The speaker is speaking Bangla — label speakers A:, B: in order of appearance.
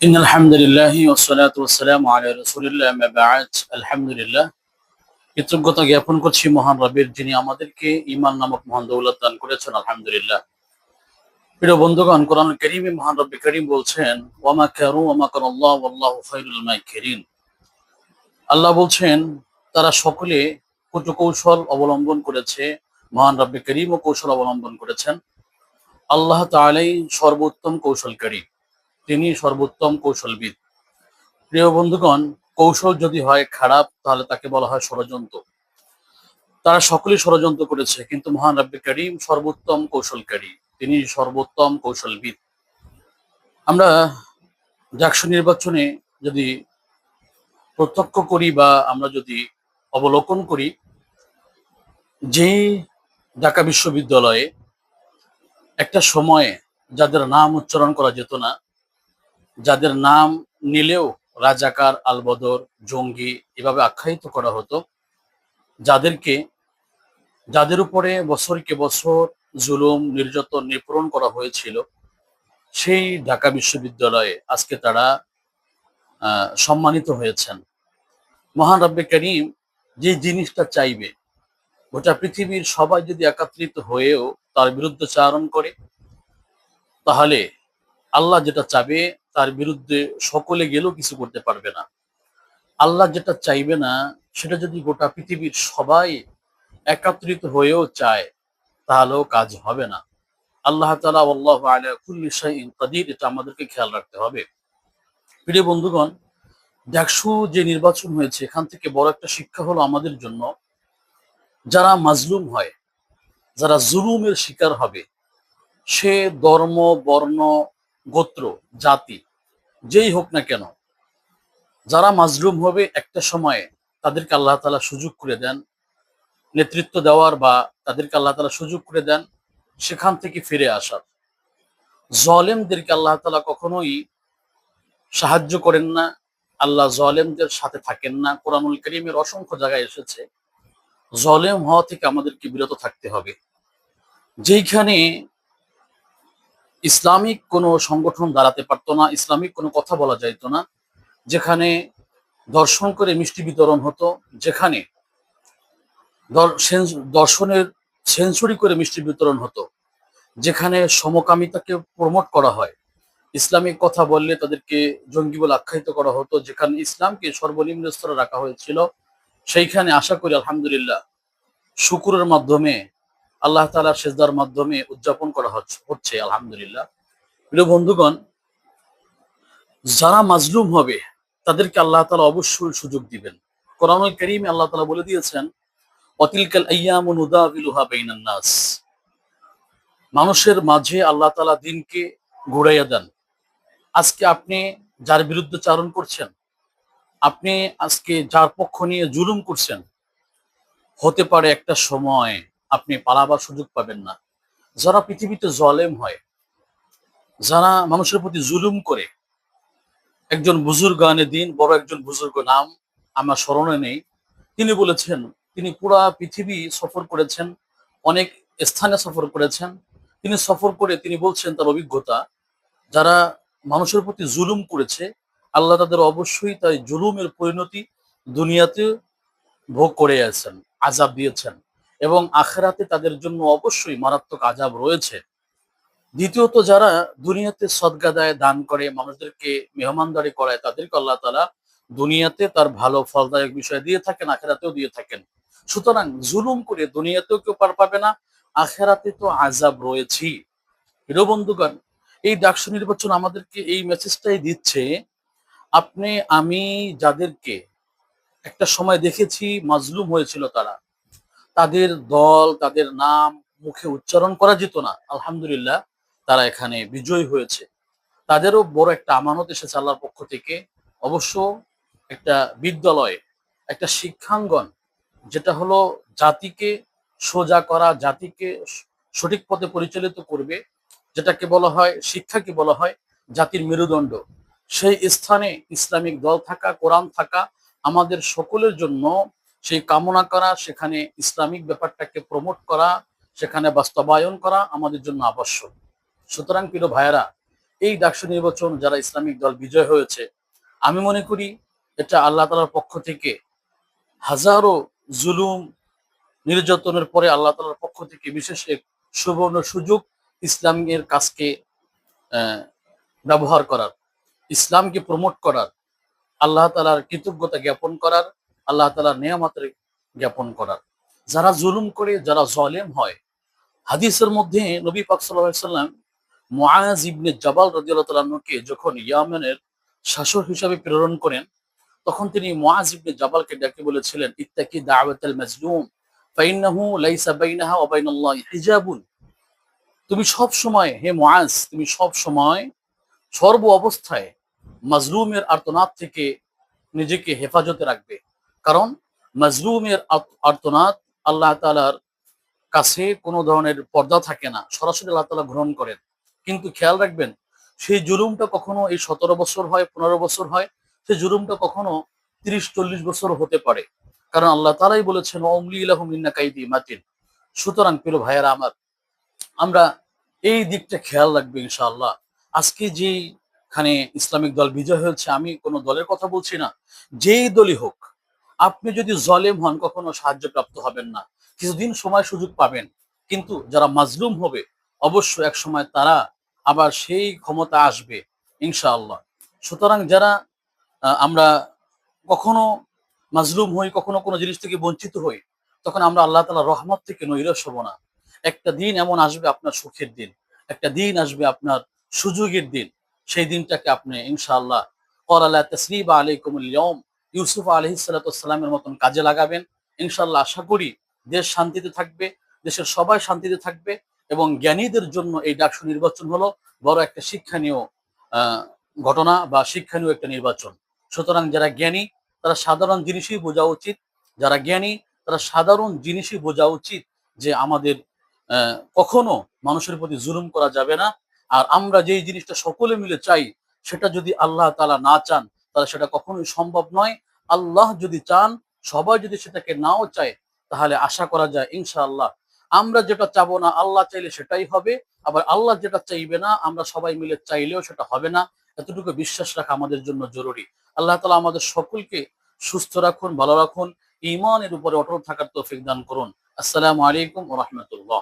A: إن الحمد لله والصلاة والسلام على رسول الله ما بعد الحمد لله কৃতজ্ঞতা জ্ঞাপন করছি মহান রবের যিনি আমাদেরকে ইমান নামক মহান দৌলত দান করেছেন আলহামদুলিল্লাহ প্রিয় বন্ধুগণ কোরআন করিমে মহান রব্বি করিম বলছেন ওয়ামা কারু ওয়ামা কারাল্লাহ ওয়াল্লাহু খায়রুল মাকিরিন আল্লাহ বলছেন তারা সকলে কুটু কৌশল অবলম্বন করেছে মহান রব্বি করিম ও কৌশল অবলম্বন করেছেন আল্লাহ তাআলাই সর্বোত্তম কৌশলকারী তিনি সর্বোত্তম কৌশলবিদ। প্রিয় বন্ধুগণ, কৌশল যদি হয় খারাপ, তাহলে তাকে বলা হয় ষড়যন্ত্র। তারা সকলেই ষড়যন্ত্র করেছে, কিন্তু মহান রাব্বি করিম সর্বোত্তম কৌশলকারী। তিনি সর্বোত্তম কৌশলবিদ। আমরা ডাকসু নির্বাচনে যদি প্রত্যক্ষ করি বা আমরা যদি অবলোকন করি, যেই ঢাকা বিশ্ববিদ্যালয়ে একটা সময়ে যাদের নাম উচ্চারণ করা যেত না যাদের নাম নিলেও রাজাকার, আলবদর, জঙ্গি এভাবে আখ্যায়িত করা হতো, যাদেরকে, যাদের উপরে বছরকে বছর জুলুম, নির্যাতন নিপূরণ করা হয়েছিল, সেই ঢাকা বিশ্ববিদ্যালয়ে আজকে তারা সম্মানিত হয়েছেন। মহান রব্বে করিম যে জিনিসটা চাইবে, গোটা পৃথিবীর সবাই যদি একত্রিত হয়েও তার বিরুদ্ধে চারণ করে, তাহলে আল্লাহ যেটা চাবে তার বিরুদ্ধে সকলে গেলেও কিছু করতে পারবে না। আল্লাহ যেটা চাইবে না, সেটা যদি গোটা পৃথিবীর সবাই একত্রিত হয়েও চায়, তাহলেও কাজ হবে না। আল্লাহ তালা আল্লাহ এটা আমাদেরকে খেয়াল রাখতে হবে। প্রিয় বন্ধুগণ ডাকসু যে নির্বাচন হয়েছে, এখান থেকে বড় একটা শিক্ষা হলো আমাদের জন্য, যারা মাজলুম হয়, যারা জুলুমের শিকার হবে, সে ধর্ম, বর্ণ, গোত্র, জাতি যেই হোক না কেন, যারা মাজলুম হবে একটা সময়ে তাদেরকে আল্লাহ তালা সুযোগ করে দেন, নেতৃত্ব দেওয়ার বা তাদেরকে আল্লাহ তালা সুযোগ করে দেন, সেখান থেকে ফিরে আসার। জলেমদেরকে আল্লাহ তালা কখনোই সাহায্য করেন না, আল্লাহ জলেমদের সাথে থাকেন না। কোরআনুল করিমের অসংখ্য জায়গায় এসেছে, জলেম হওয়া থেকে আমাদেরকে বিরত থাকতে হবে। যেইখানে ইসলামিক কোনো সংগঠন দাঁড়াতে পারতো না, ইসলামিক কোনো কথা বলা যাইতো না, যেখানে দর্শন করে মিষ্টি বিতরণ হতো, যেখানে দর্শনের সেঞ্চুরি করে মিষ্টি বিতরণ হতো, যেখানে সমকামিতাকে প্রমোট করা হয়। ইসলামিক কথা বললে তাদেরকে জঙ্গি বলে আখ্যায়িত করা হতো, যেখানে ইসলামকে সর্বনিম্ন স্তরে রাখা হয়েছিল। সেইখানে আশা করি আলহামদুলিল্লাহ, শুকুরের মাধ্যমে আল্লাহ তালার সেজদার মাধ্যমে উদযাপন করা হচ্ছে- আলহামদুলিল্লাহ। প্রিয় বন্ধুগণ, যারা মাজলুম হবে, তাদেরকে আল্লাহ তালা অবশ্যই সুযোগ দিবেন। কোরআন করিম আল্লাহ তালা বলে দিয়েছেন, অতিলকাল আইয়ামুন উদাবিলুহা মানুষের মাঝে আল্লাহ তালা দিনকে ঘুরাইয়া দেন। আজকে আপনি যার বিরুদ্ধে চারণ করছেন, আপনি আজকে যার পক্ষ নিয়ে জুলুম করছেন, হতে পারে একটা সময় আপনি পালাবার সুযোগ পাবেন না। যারা পৃথিবীতে জলেম হয়, যারা মানুষের প্রতি জুলুম করে, একজন বুজুর্গ আনে দিন, বড় একজন বুজুর্গ নাম, আমার স্মরণে নেই। তিনি বলেছেন, তিনি পুরা পৃথিবী সফর করেছেন, অনেক স্থানে সফর করেছেন। তিনি সফর করে তিনি বলছেন তার অভিজ্ঞতা, যারা মানুষের প্রতি জুলুম করেছে, আল্লাহ তাদের অবশ্যই তাই জুলুমের পরিণতি দুনিয়াতে ভোগ করে আছেন আজাব দিয়েছেন। এবং আখেরাতে তাদের জন্য অবশ্যই মারাত্মক আজাব রয়েছে। দ্বিতীয়ত, যারা দুনিয়াতে সদগা দেয় দান করে, মানুষদেরকে মেহমানদারি করায়, তাদেরকে আল্লাহ তালা দুনিয়াতে তার ভালো ফলদায়ক বিষয় দিয়ে থাকেন, আখেরাতেও দিয়ে থাকেন। সুতরাং জুলুম করে দুনিয়াতেও কেউ পার পাবে না, আখেরাতে তো আজাব রয়েছেই। প্রিয় বন্ধুগণ, এই ডাকসু নির্বাচন আমাদেরকে এই মেসেজটাই দিচ্ছে, আপনি, আমি যাদেরকে একটা সময় দেখেছি, মাজলুম হয়েছিল তারা। তাদের দল, তাদের নাম মুখে উচ্চারণ করা যেত না। আলহামদুলিল্লাহ, তারা এখানে বিজয়ী হয়েছে। তাদেরও বড় একটা আমানত এসেছে আল্লাহর পক্ষ থেকে। অবশ্য একটা বিদ্যালয়, একটা শিক্ষাঙ্গন, যেটা হলো জাতিকে সোজা করা, জাতিকে সঠিক পথে পরিচালিত করবে, যেটাকে বলা হয়, শিক্ষাকে বলা হয় জাতির মেরুদণ্ড। সেই স্থানে ইসলামিক দল থাকা, কোরআন থাকা, আমাদের সকলের জন্য সেই কামনা করা, সেখানে ইসলামিক ব্যাপারটাকে প্রমোট করা, সেখানে বাস্তবায়ন করা আমাদের জন্য আবশ্যক। সুতরাং প্রিয় ভাইয়েরা, এই ডাকসু নির্বাচন যারা ইসলামিক দল বিজয় হয়েছে, আমি মনে করি এটা আল্লাহ তালার পক্ষ থেকে হাজারো জুলুম, নির্যাতনের পরে আল্লাহ তালার পক্ষ থেকে বিশেষ এক সুবর্ণ সুযোগ ইসলামের কাজকে ব্যবহার করার, ইসলামকে প্রমোট করার, আল্লাহ তালার কৃতজ্ঞতা জ্ঞাপন করার আল্লাহ তালার নিয়ামতের জ্ঞাপন করার। যারা জুলুম করে, যারা জলেম হয়, হাদিসের মধ্যে নবী পাক সাল্লাম মুআজ ইবনে জাবাল তাআলাকে যখন ইয়ামেনের শাসক হিসাবে প্রেরণ করেন, তখন তিনি মুআজ ইবনে জাবালকে ডেকে বলেছিলেন, ইত্তাকি দাওয়াতাল মাজলুম তুমি সব সময়, হে মুআজ, তুমি সব সময় সর্ব অবস্থায় মাজলুমের আর্তনাদ থেকে নিজেকে হেফাজতে রাখবে। কারণ মাজলুমের আর্তনাদ আল্লাহ তাআলার কাছে কোনো ধরনের পর্দা থাকে না। সরাসরি আল্লাহ তাআলা গ্রহণ করেন। কিন্তু খেয়াল রাখবেন, সেই জুলুমটা কখনো এই সতেরো বছর হয়, পনেরো বছর হয়, সেই জুলুমটা কখনো তিরিশ, চল্লিশ বছর হতে পারে। কারণ আল্লাহ তালাই বলেছেন অমলি ইলাহুম ইন্না কাইদি মাতিন। সুতরাং প্রিয় ভাইয়েরা আমার, আমরা এই দিকটা খেয়াল রাখব ইনশাআল্লাহ। আজকে যেখানে ইসলামিক দল বিজয় হয়েছে, আমি কোনো দলের কথা বলছি না। যেই দলই হোক আপনি যদি জলেম হন, কখনো সাহায্যপ্রাপ্ত হবেন না। কিছুদিন সময় সুযোগ পাবেন। কিন্তু যারা মাজলুম হবে অবশ্য এক সময় তারা আবার সেই ক্ষমতা আসবে, ইনশাআল্লাহ। সুতরাং যারা আমরা কখনো মাজলুম হই, কখনো কোনো জিনিস থেকে বঞ্চিত হই, তখন আমরা আল্লাহ তালা রহমত থেকে নৈরাশ হব না। একটা দিন এমন আসবে আপনার সুখের দিন, একটা দিন আসবে আপনার সুযোগের দিন। সেই দিনটাকে আপনি ইনশাআল্লাহ, করালা তসরিবা আলাইকুমুল ইয়ম ইউসুফ আলহিসাল্লামের মতন কাজে লাগাবেন। ইনশাআল্লাহ আশা করি দেশ শান্তিতে থাকবে, দেশের সবাই শান্তিতে থাকবে এবং জ্ঞানীদের জন্য এই ডাকসু নির্বাচন হলো বড় একটা শিক্ষণীয় ঘটনা বা শিক্ষণীয় একটা নির্বাচন। সুতরাং যারা জ্ঞানী, তারা সাধারণ জিনিসই বোঝা উচিত। যারা জ্ঞানী, তারা সাধারণ জিনিসই বোঝা উচিত যে আমাদের কখনো মানুষের প্রতি জুলুম করা যাবে না। আর আমরা যেই জিনিসটা সকলে মিলে চাই, সেটা যদি আল্লাহ তালা না চান তাহলে সেটা কখনোই সম্ভব নয়। আল্লাহ যদি চান, সবাই যদি সেটাকে নাও চায়, তাহলে আশা করা যায় ইনশাআল্লাহ। আমরা যেটা চাবো না, আল্লাহ চাইলে সেটাই হবে। আবার আল্লাহ যেটা চাইবে না, আমরা সবাই মিলে চাইলেও সেটা হবে না। এতটুকু বিশ্বাস রাখা আমাদের জন্য জরুরি। আল্লাহ তালা আমাদের সকলকে সুস্থ রাখুন, ভালো রাখুন। ইমানের উপরে অটল থাকার তৌফিক দান করুন। আসসালামু আলাইকুম রহমতুল্লাহ।